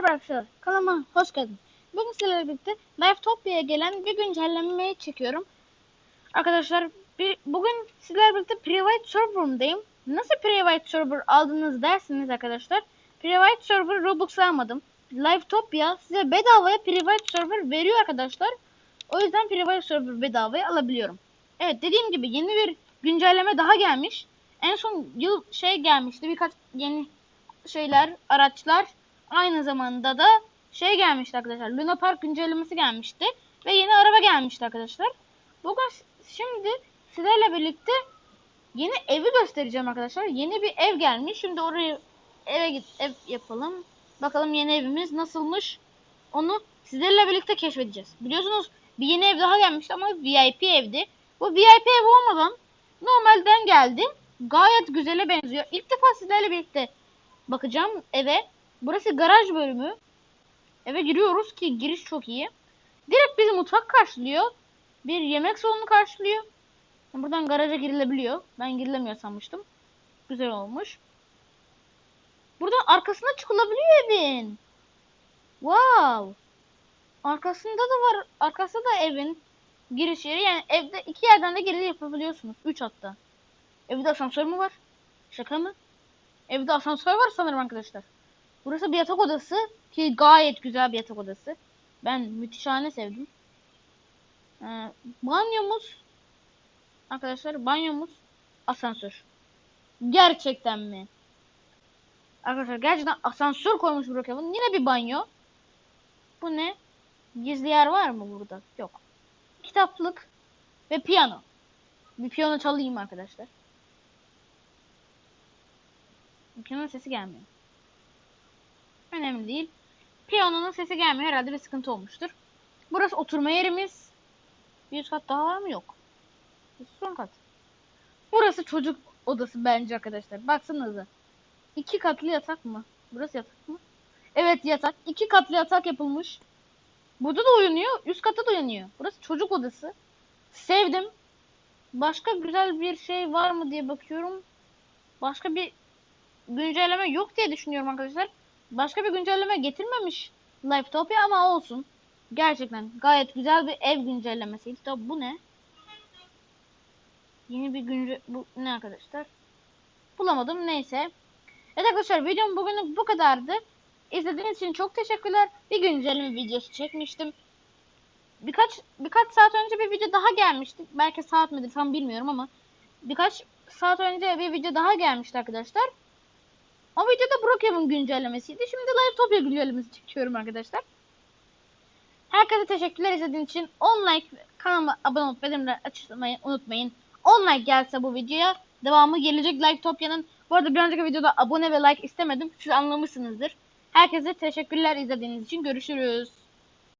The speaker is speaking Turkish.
Merhaba arkadaşlar, kanalıma hoş geldin. Bugün sizlerle birlikte Lifetopia'ya gelen bir güncellemeyi çekiyorum. Arkadaşlar, bir, bugün sizlerle birlikte Private Server'ımdayım. Nasıl Private Server aldınız dersiniz arkadaşlar. Private Server Robux almadım. Lifetopia size bedavaya Private Server veriyor arkadaşlar. O yüzden Private Server bedavaya alabiliyorum. Evet dediğim gibi yeni bir güncelleme daha gelmiş. En son yıl şey gelmişti birkaç yeni şeyler, araçlar aynı zamanda da şey gelmişti arkadaşlar. Luna Park güncellemesi gelmişti ve yeni araba gelmişti arkadaşlar. Bugün şimdi sizlerle birlikte yeni evi göstereceğim arkadaşlar. Yeni bir ev gelmiş. Şimdi oraya eve git ev yapalım. Bakalım yeni evimiz nasılmış. Onu sizlerle birlikte keşfedeceğiz. Biliyorsunuz bir yeni ev daha gelmişti ama VIP evdi. Bu VIP ev olmadan normalden geldi. Gayet güzele benziyor. İlk defa sizlerle birlikte bakacağım eve. Burası garaj bölümü. Eve giriyoruz ki giriş çok iyi. Direkt bizi mutfak karşılıyor. Bir yemek salonu karşılıyor. Buradan garaja girilebiliyor. Ben girilemiyor sanmıştım. Güzel olmuş. Buradan arkasına çıkılabiliyor evin. Wow. Arkasında da var. Arkası da evin giriş yeri. Yani evde iki yerden de giriş yapabiliyorsunuz. Üç hatta. Evde asansör mü var? Şaka mı? Evde asansör var sanırım arkadaşlar. Burası bir yatak odası ki gayet güzel bir yatak odası. Ben müthişane sevdim. Ee, banyomuz arkadaşlar banyomuz asansör. Gerçekten mi? Arkadaşlar gerçekten asansör koymuş Brookhaven. Yine bir banyo. Bu ne? Gizli yer var mı burada? Yok. Kitaplık ve piyano. Bir piyano çalayım arkadaşlar. Piyano sesi gelmiyor. Önemli değil. Piyanonun sesi gelmiyor. Herhalde bir sıkıntı olmuştur. Burası oturma yerimiz. Bir kat daha var mı? Yok. Son kat. Burası çocuk odası bence arkadaşlar. Baksanıza. İki katlı yatak mı? Burası yatak mı? Evet yatak. İki katlı yatak yapılmış. Burada da uyanıyor. Üst katta da uyanıyor. Burası çocuk odası. Sevdim. Başka güzel bir şey var mı diye bakıyorum. Başka bir güncelleme yok diye düşünüyorum arkadaşlar. Başka bir güncelleme getirmemiş Lifetopia ama olsun. Gerçekten gayet güzel bir ev güncellemesiydi. Tabi bu ne? Yeni bir günce bu ne arkadaşlar? Bulamadım neyse. Evet arkadaşlar videom bugünlük bu kadardı. İzlediğiniz için çok teşekkürler. Bir güncelleme videosu çekmiştim. Birkaç birkaç saat önce bir video daha gelmişti. Belki saat midir tam bilmiyorum ama birkaç saat önce bir video daha gelmişti arkadaşlar. O videoda Brookhaven güncellemesiydi. Şimdi Livetopia güncellemesi çekiyorum arkadaşlar. Herkese teşekkürler izlediğiniz için. 10 like kanalıma abone olup bildirimleri açmayı unutmayın. 10 like gelse bu videoya devamı gelecek Livetopia'nın. Bu arada bir önceki videoda abone ve like istemedim. Siz anlamışsınızdır. Herkese teşekkürler izlediğiniz için. Görüşürüz.